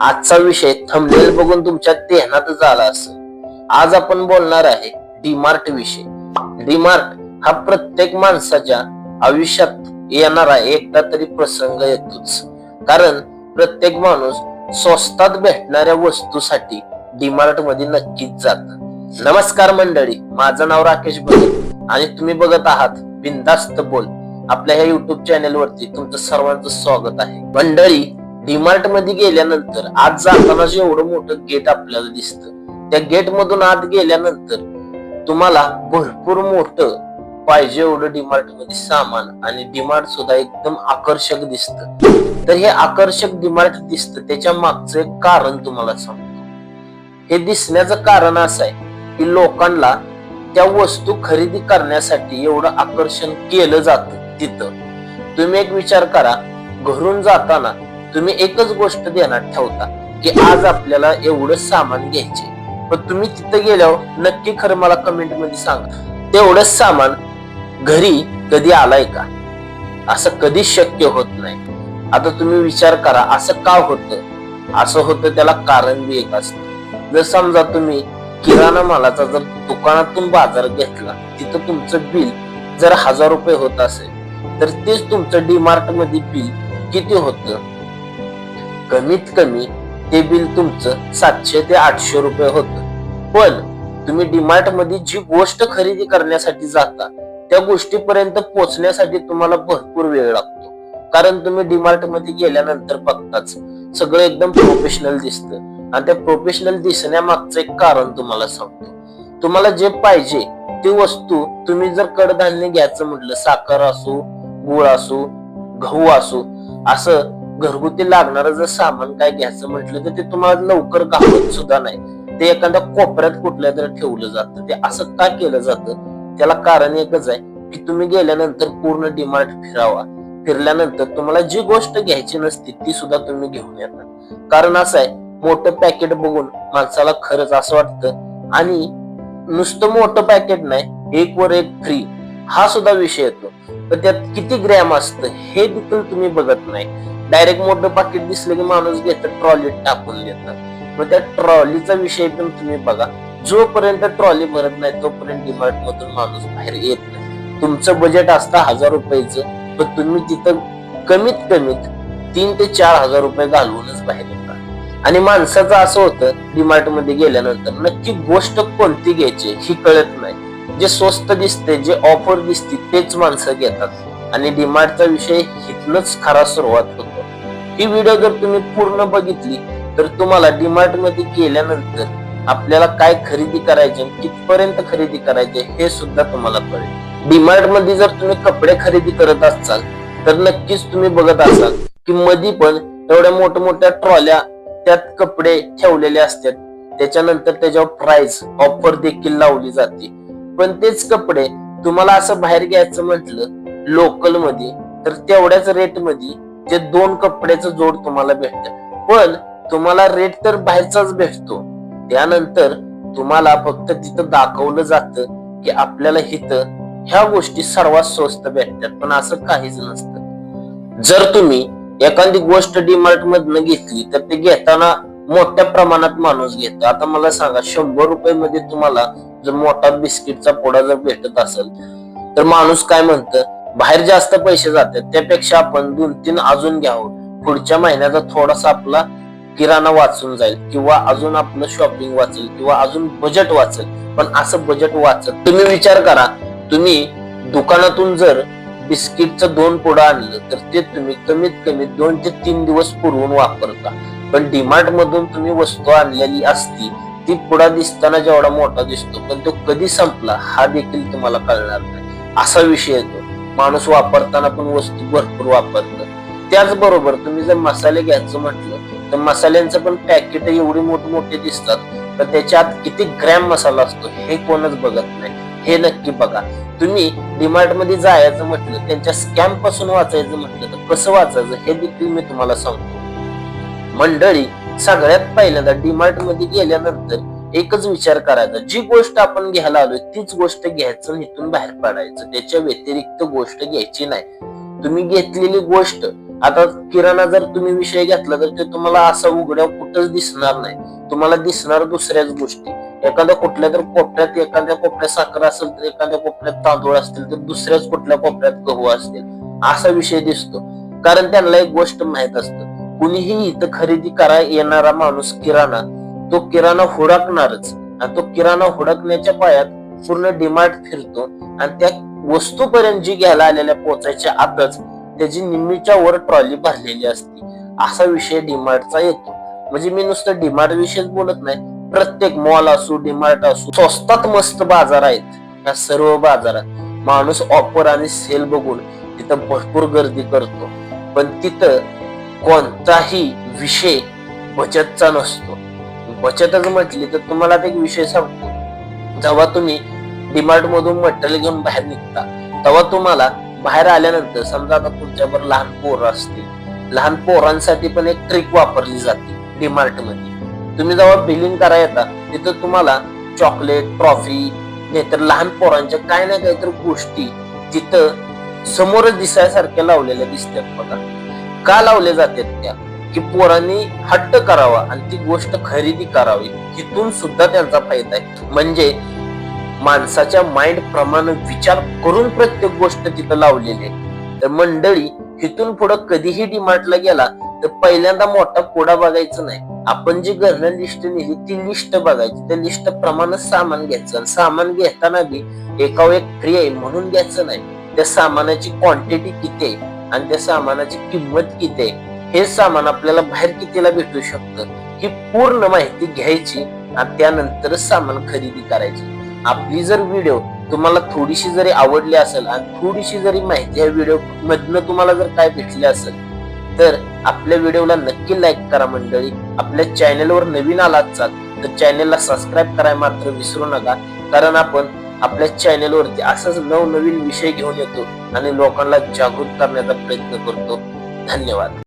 आजचा विषय थंबनेल बघून तुमच्या ध्यानातच आला असं. आज आपण बोलणार आहे डीमार्ट विषयी. डीमार्ट हा प्रत्येक माणसाच्या आयुष्यात येणारा एकदा तरी प्रसंग येतोच. कारण प्रत्येक माणूस स्वस्तात भेटणाऱ्या वस्तूसाठी डीमार्टमध्ये नक्कीच जात. नमस्कार मंडळी माझं नाव राकेश भगत आणि तुम्ही बघत आहात बिंदास्त बोल. आपल्या ह्या युट्यूब चॅनेल वरती तुमचं सर्वांचं स्वागत आहे. मंडळी डीमार्टमध्ये गेल्यानंतर आज जाताना जे एवढं मोठं गेट आपल्याला दिसतं त्या गेट मधून आत गेल्यानंतर तुम्हाला भरपूर मोठं पाहिजे एवढं डीमार्टमध्ये सामान आणि डीमार्ट सुद्धा एकदम आकर्षक दिसत. तर हे आकर्षक डीमार्ट दिसत त्याच्या मागचं एक कारण तुम्हाला सांगतो. हे दिसण्याचं कारण असं आहे की लोकांना त्या वस्तू खरेदी करण्यासाठी एवढं आकर्षण केलं जात तिथं. तुम्ही एक विचार करा घरून जाताना तुम्ही एकच गोष्ट ध्यानात ठेवता की आज आपल्याला एवढं सामान घ्यायचे पण तुम्ही तिथं गेल्यावर नक्की खरं मला कमेंटमध्ये सांगा तेवढंच सामान घरी कधी आलाय का? असं कधीच शक्य होत नाही. आता तुम्ही विचार करा असं का होतं? असं होतं त्याला कारण बी एक असतं. जर समजा तुम्ही किराणा मालाचा जर दुकानातून बाजार घेतला तिथं तुमचं बिल जर हजार रुपये होत असेल तर तेच तुमचं डीमार्टमध्ये बिल किती होतं? कमीत कमी ते बिल तुमचं सातशे ते आठशे रुपये होतं. पण तुम्ही डीमार्टमध्ये जी गोष्ट खरेदी करण्यासाठी जाता त्या गोष्टीपर्यंत पोहोचण्यासाठी तुम्हाला भरपूर वेळ लागतो. कारण तुम्ही डीमार्टमध्ये गेल्यानंतर बघताच सगळं एकदम प्रोफेशनल दिसतं. आणि त्या प्रोफेशनल दिसण्यामागचं एक कारण तुम्हाला सांगतो. तुम्हाला जे पाहिजे ती वस्तू तुम्ही जर कडधान्य घ्यायचं म्हटलं साखर असो गुळ असो गहू असो असं घरगुती लागणारं जर सामान काय घ्यायचं म्हटलं तर ते तुम्हाला लवकर गावत सुद्धा नाही. ते एखाद्या कोपऱ्यात कुठल्या तरी ठेवलं जातं. ते असं का केलं जातं? त्याला कारण एकच आहे की तुम्ही गेल्यानंतर पूर्ण डिमार्ट फिरावा. फिरल्यानंतर तुम्हाला जी गोष्ट घ्यायची नसती ती सुद्धा तुम्ही घेऊन येतात कारण असं आहे मोठं पॅकेट बघून माणसाला खरंच असं वाटतं. आणि नुसतं मोठं पॅकेट नाही एक वर एक फ्री हा सुद्धा विषय येतो. तर त्यात किती ग्रॅम असतं हे देखील तुम्ही बघत नाही. डायरेक्ट मोठं पाकिट दिसलं की माणूस घेतं ट्रॉलीत टाकून देतात मग त्या ट्रॉलीचा विषय पण तुम्ही बघा. जोपर्यंत ट्रॉली भरत नाही तोपर्यंत डिमार्ट मधून माणूस बाहेर येत नाही. तुमचं बजेट असतं हजार रुपयाचं पण तुम्ही तिथं कमीत कमीत तीन ते चार हजार रुपये घालवूनच बाहेर येतात आणि माणसाचं असं होतं डिमार्टमध्ये गेल्यानंतर नक्की गोष्ट कोणती घ्यायची ही कळत नाही. जे स्वस्त दिसते जे ऑफर दिसते तेच माणसं घेतात. आणि डिमार्टचा विषय इथनच खरा सुरुवात होतो. ही व्हिडिओ जर तुम्ही पूर्ण बघितली तर तुम्हाला डीमार्टमध्ये गेल्यानंतर आपल्याला काय खरेदी करायचे कितपर्यंत खरेदी करायचे हे सुद्धा तुम्हाला कळेल. डीमार्टमध्ये जर तुम्ही कपडे खरेदी करत असाल तर नक्कीच तुम्ही बघत असाल की मध्ये पण एवढ्या मोठ्या मोठ्या ट्रॉल्या त्यात कपडे ठेवलेले असतात. त्याच्यानंतर त्याच्यावर प्राइस ऑफर देखील लावली जाते. पण तेच कपडे तुम्हाला असं बाहेर घ्यायचं म्हटलं लोकलमध्ये तर तेवढ्याच रेटमध्ये ते दोन कपड्याचं जोड तुम्हाला भेटत. पण तुम्हाला रेट तर बाहेरचाच भेटतो. त्यानंतर तुम्हाला फक्त तिथं दाखवलं जातं की आपल्याला हिथं ह्या गोष्टी सर्वात स्वस्त भेटतात. पण असं काहीच नसतं. जर तुम्ही एखादी गोष्ट डीमार्ट मधनं घेतली तर ते घेताना मोठ्या प्रमाणात माणूस घेतो. आता मला सांगा शंभर रुपये मध्ये तुम्हाला जर मोठा बिस्किटचा पोडा जर भेटत असेल तर माणूस काय म्हणतं? बाहेर जास्त पैसे जातात त्यापेक्षा आपण दोन तीन अजून घ्यावं. पुढच्या महिन्याचा थोडासा आपला किराणा वाचून जाईल किंवा अजून आपलं शॉपिंग वाचेल किंवा अजून बजेट वाचेल. पण असं बजेट वाचत तुम्ही विचार करा तुम्ही दुकानातून जर बिस्किटचं दोन पुढं आणलं तर ते तुम्ही कमीत कमी दोन ते तीन दिवस पुरवून वापरता. पण डीमार्ट मधून तुम्ही वस्तू आणलेली असती ती पुढा दिसताना जेवढा मोठा दिसतो पण तो कधी संपला हा देखील तुम्हाला कळणार नाही. असा विषय येतो. माणूस वापरताना पण वस्तू भरपूर वापरतं त्याचबरोबर तुम्ही जर मसाले घ्यायचं म्हटलं तर मसाल्यांचं पण पॅकेट एवढी मोठमोठे दिसतात तर त्याच्यात किती ग्रॅम मसाला असतो हे कोणच बघत नाही. हे नक्की बघा. तुम्ही डिमार्टमध्ये जायचं म्हटलं त्यांच्या स्कॅमपासून वाचायचं म्हटलं तर कसं वाचायचं हे देखील मी तुम्हाला सांगतो. मंडळी सगळ्यात पहिल्यांदा डीमार्टमध्ये गेल्यानंतर एकच विचार करायचा. जी गोष्ट आपण घ्यायला आलोय तीच गोष्ट घ्यायचं इथून बाहेर पडायचं. त्याच्या व्यतिरिक्त गोष्ट घ्यायची नाही. तुम्ही घेतलेली गोष्ट आता किराणा जर तुम्ही विषय घेतला तर ते तुम्हाला असा उघड्या कुठंच दिसणार नाही. तुम्हाला दिसणार दुसऱ्याच गोष्टी. एखाद्या कुठल्या तर कोपऱ्यात एखाद्या कोपऱ्यात साखर असेल तर एखाद्या कोपऱ्यात तांदूळ असतील तर दुसऱ्याच कुठल्या कोपऱ्यात गहू असतील. असा विषय दिसतो. कारण त्यांना एक गोष्ट माहीत असतं. कुणीही इथं खरेदी करा येणारा माणूस किराणा. तो किराणा हुडकणारच. आणि तो किराणा हुडकण्याच्या पायात पूर्ण डिमार्ट फिरतो. आणि त्या वस्तूपर्यंत जी घ्यायला आलेल्या पोचायच्या आतच त्याची निम्मीच्या वर ट्रॉली भरलेली असते. असा विषय डिमार्टचा येतो. म्हणजे मी नुसतं डिमार्ट विषयच बोलत नाही. प्रत्येक मॉल असो डिमार्ट असो स्वस्तात मस्त बाजार आहेत. या सर्व बाजारात माणूस ऑफर आणि सेल बघून तिथं भरपूर गर्दी करतो. पण तिथं कोणताही विषय बचतचा नसतो. बचतच म्हटली तर तुम्हाला एक विषय सांगतो. जेव्हा तुम्ही डिमार्ट मधून मटेरियल घेऊन बाहेर निघता तेव्हा तुम्हाला बाहेर आल्यानंतर समजा आता तुमच्यावर लहान पोरं असतील लहान पोरांसाठी पण एक ट्रिक वापरली जाते डिमार्टमध्ये. तुम्ही जेव्हा बिलिंग करा येता तिथं तुम्हाला चॉकलेट ट्रॉफी नाहीतर लहान पोरांच्या काय ना काहीतरी गोष्टी जिथं समोरच दिसायसारख्या लावलेल्या दिसतात बघा. का लावले जातात त्या? की पोरांनी हट्ट करावा आणि ती गोष्ट खरेदी करावी हिथून सुद्धा त्यांचा फायदा आहे. म्हणजे माणसाच्या माइंड प्रमाणे विचार करून प्रत्येक गोष्ट तिथं लावलेली आहे. तर मंडळी तिथून पुढं कधीही डिमार्टला गेला तर पहिल्यांदा मोठा कोडा बघायचा नाही. आपण जी घरनं लिस्ट नेली ती लिस्ट बघायची. त्या लिस्ट प्रमाणे सामान घ्यायचं आणि सामान घेताना बी एकावर एक फ्री आहे म्हणून घ्यायचं नाही. त्या सामानाची क्वांटिटी किती आहे आणि त्या सामानाची किंमत किती आहे? हे सामान आपल्याला बाहेर कितीला भेटू शकतं ही पूर्ण माहिती घ्यायची आणि त्यानंतर सामान खरेदी करायची. आपली जर व्हिडिओ तुम्हाला थोडीशी जरी आवडली असेल आणि थोडीशी जरी माहिती या व्हिडिओ मधनं तुम्हाला जर काय भेटली असेल तर आपल्या व्हिडिओला नक्की लाईक करा मंडळी. आपल्या चॅनेलवर नवीन आलात चाल तर चॅनेलला सबस्क्राईब करायला मात्र विसरू नका कारण आपण आपल्या चॅनेलवरती असंच नवनवीन विषय घेऊन येतो आणि लोकांना जागृत करण्याचा प्रयत्न करतो. धन्यवाद.